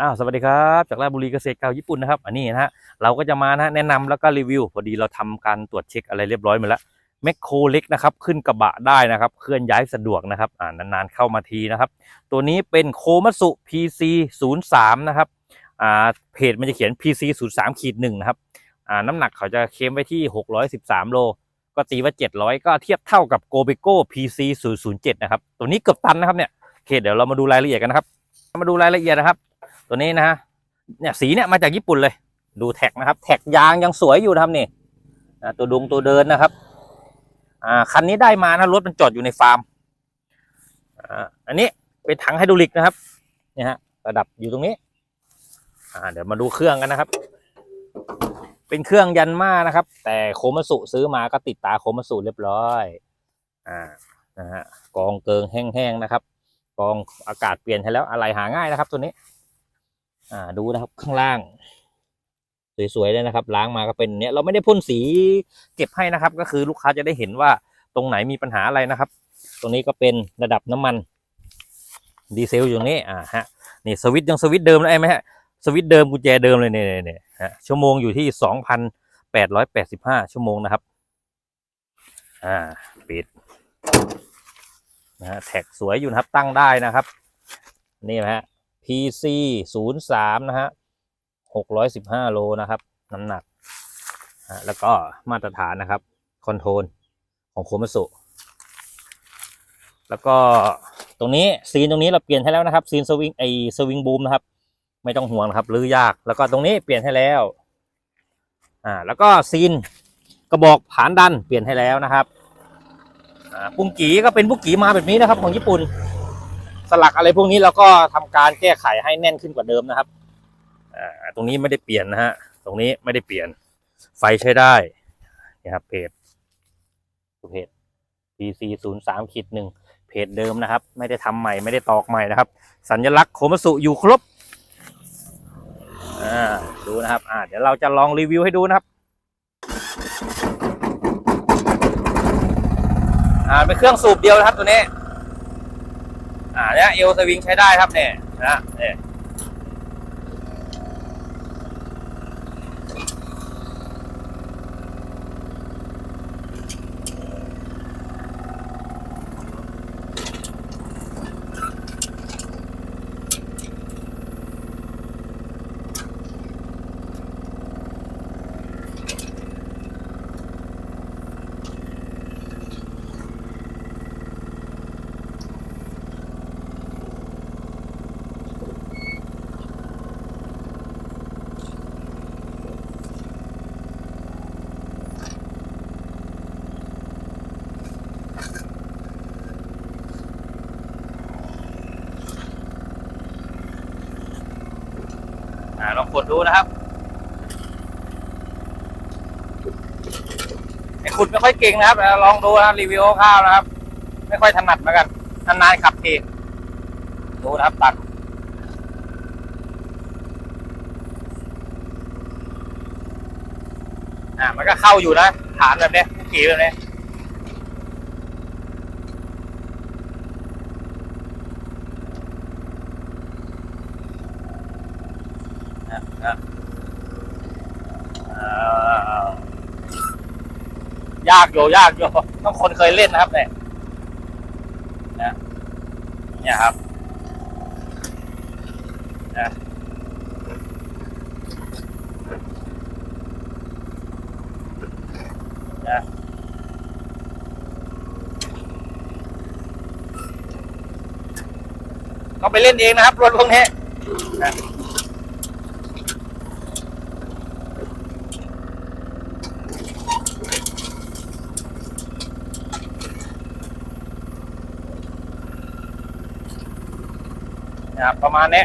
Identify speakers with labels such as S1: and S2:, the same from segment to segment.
S1: อ้าวสวัสดีครับจากราชบุรีเกษตรเก่าญี่ปุ่นนะครับอันนี้นะฮะเราก็จะมานะแนะนำแล้วก็รีวิว พอดีเราทำการตรวจเช็คอะไรเรียบร้อยหมาแล้วแมคโครเล็กนะครับขึ้นกระบะได้นะครับ เคลื่อนย้ายสะดวกนะครับอ่านานๆเข้ามาทีนะครับ ตัวนี้เป็นโคมัตสุ PC 0 3นะครับอ่าเพจมันจะเขียน PC 0 3ขีดหนึ่งนะครับอ่าน้ำหนักเขาจะเคลมไว้ที่ 613 โล ก็ตีว่า 700 ก็เทียบเท่ากับ g o b e c o PC 007นะครับตัวนี้เกือบตันนะครับเนี่ยโอเคเดี๋ยวเรามาดูรายละเอียดกันนะครับมาดูรายละเอียดนะครับ ตัวนี้นะฮะเนี่ยสีเนี่ยมาจากญี่ปุ่นเลย ดูแท็กนะครับ แท็กยางยังสวยอยู่นะครับนี่ตัวดงตัวเดินนะครับ อ่าคันนี้ได้มานะรถมันจอดอยู่ในฟาร์มอ่าอันนี้เป็นถังไฮดรอลิกนะครับเนี่ยฮะระดับอยู่ตรงนี้ อ่า เดี๋ยวมาดูเครื่องกันนะครับ เป็นเครื่องยันมานะครับ แต่โคมัสุซื้อมาก็ติดตาโคมัสุเรียบร้อย อ่านะฮะกองเกิงแห้งๆนะครับ กองอากาศเปลี่ยนให้แล้วอะไรหาง่ายนะครับตัวนี้ อ่าดูนะครับข้างล่าง สวยๆเลยนะครับ ล้างมาก็เป็นเนี้ยเราไม่ได้พ่นสีเก็บให้นะครับ ก็คือลูกค้าจะได้เห็นว่าตรงไหนมีปัญหาอะไรนะครับ ตรงนี้ก็เป็นระดับน้ำมันดีเซลอยู่นี้อ่าฮะนี่สวิตยังสวิตเดิมเลยไหมฮะสวิตเดิมกุญแจเดิมเลยเนี่ยเนี่ยเนี่ยฮะชั่วโมงอยู่ที่สองพันแปดร้อยแปดสิบห้าชั่วโมงนะครับ อ่าปิดนะฮะแท็กสวยอยู่นะครับตั้งได้นะครับ นี่นะฮะ PC ศูนย์สามนะฮะหกร้อยสิบห้าโลนะครับ น้ำหนัก แล้วก็มาตรฐานนะครับ คอนโทรลของโคมัสุ แล้วก็ตรงนี้ซีนตรงนี้เราเปลี่ยนให้แล้วนะครับ ซีนสวิงไอสวิงบูมนะครับ ไม่ต้องห่วงนะครับรื้อยาก แล้วก็ตรงนี้เปลี่ยนให้แล้ว อ่า แล้วก็ซีนกระบอกผานดันเปลี่ยนให้แล้วนะครับ อ่า ปุ้งกีก็เป็นปุ้งกีมาแบบนี้นะครับ ของญี่ปุ่น สลักอะไรพวกนี้เราก็ทำการแก้ไขให้แน่นขึ้นกว่าเดิมนะครับอ่าตรงนี้ไม่ได้เปลี่ยนนะฮะตรงนี้ไม่ได้เปลี่ยน ไฟใช้ได้นี่ครับเพจเพจ PC ศูนย์สามขีดหนึ่งเพจเดิมนะครับ ไม่ได้ทำใหม่ไม่ได้ตอกใหม่นะครับ สัญลักษณ์โคมสุอยู่ครบอ่าดูนะครับอ่าเดี๋ยวเราจะลองรีวิวให้ดูนะครับอ่าเป็นเครื่องสูบเดียวนะครับตัวนี้ อ่าเนี่ยเอลสวิงใช้ได้ครับเนี่ยนะเนี่ย ดดูนะครับไอ้ขุดไม่ค่อยเก่งนะครับลองดูนะรีวิวคร่าวนะครับ ไม่ค่อยถนัดเหมือนกันนานๆขับทีดูนะครับตัดอ่ามันก็เข้าอยู่นะฐานแบบนี้ขี่แบบนี้ยนะนะอ่า ยากอยู่ยากอยู่ต้องคนเคยเล่นนะครับเนี่ยนะเนี่ยครับนะนะก็ไปเล่นเองนะครับรถพวกนี้นะ นะครับประมาณนี้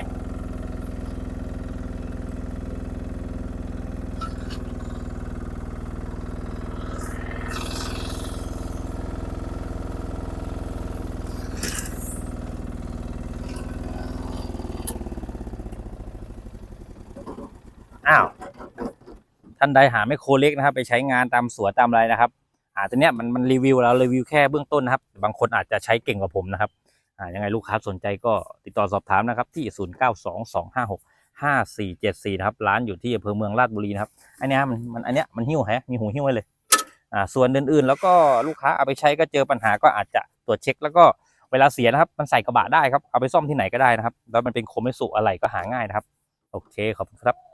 S1: อ้าวท่านใดหาไม่โครเล็กนะครับ ไปใช้งานตามสวนตามอะไรนะครับอาตัวเนี้ยมันมันรีวิวแล้วรีวิวแค่เบื้องต้นนะครับ บางคนอาจจะใช้เก่งกว่าผมนะครับ ยังไงลูกค้าสนใจก็ติดต่อสอบถามนะครับที่ 0 9 2 2 5 6ห้าสี่เจ็ดสี่นะครับ ร้านอยู่ที่อำเภอเมืองราชบุรีนะครับ อันนี้มันมันอันเนี้ยมันหิ้วแฮะมีหูหิ้วไว้เลย อ่า ส่วนอื่นๆ แล้วก็ลูกค้าเอาไปใช้ก็เจอปัญหาก็อาจจะตรวจเช็ค แล้วก็เวลาเสียนะครับ มันใส่กระบะได้ครับ เอาไปซ่อมที่ไหนก็ได้นะครับ แล้วมันเป็นโคเมสุอะไรก็หาง่ายนะครับ โอเค ขอบคุณครับ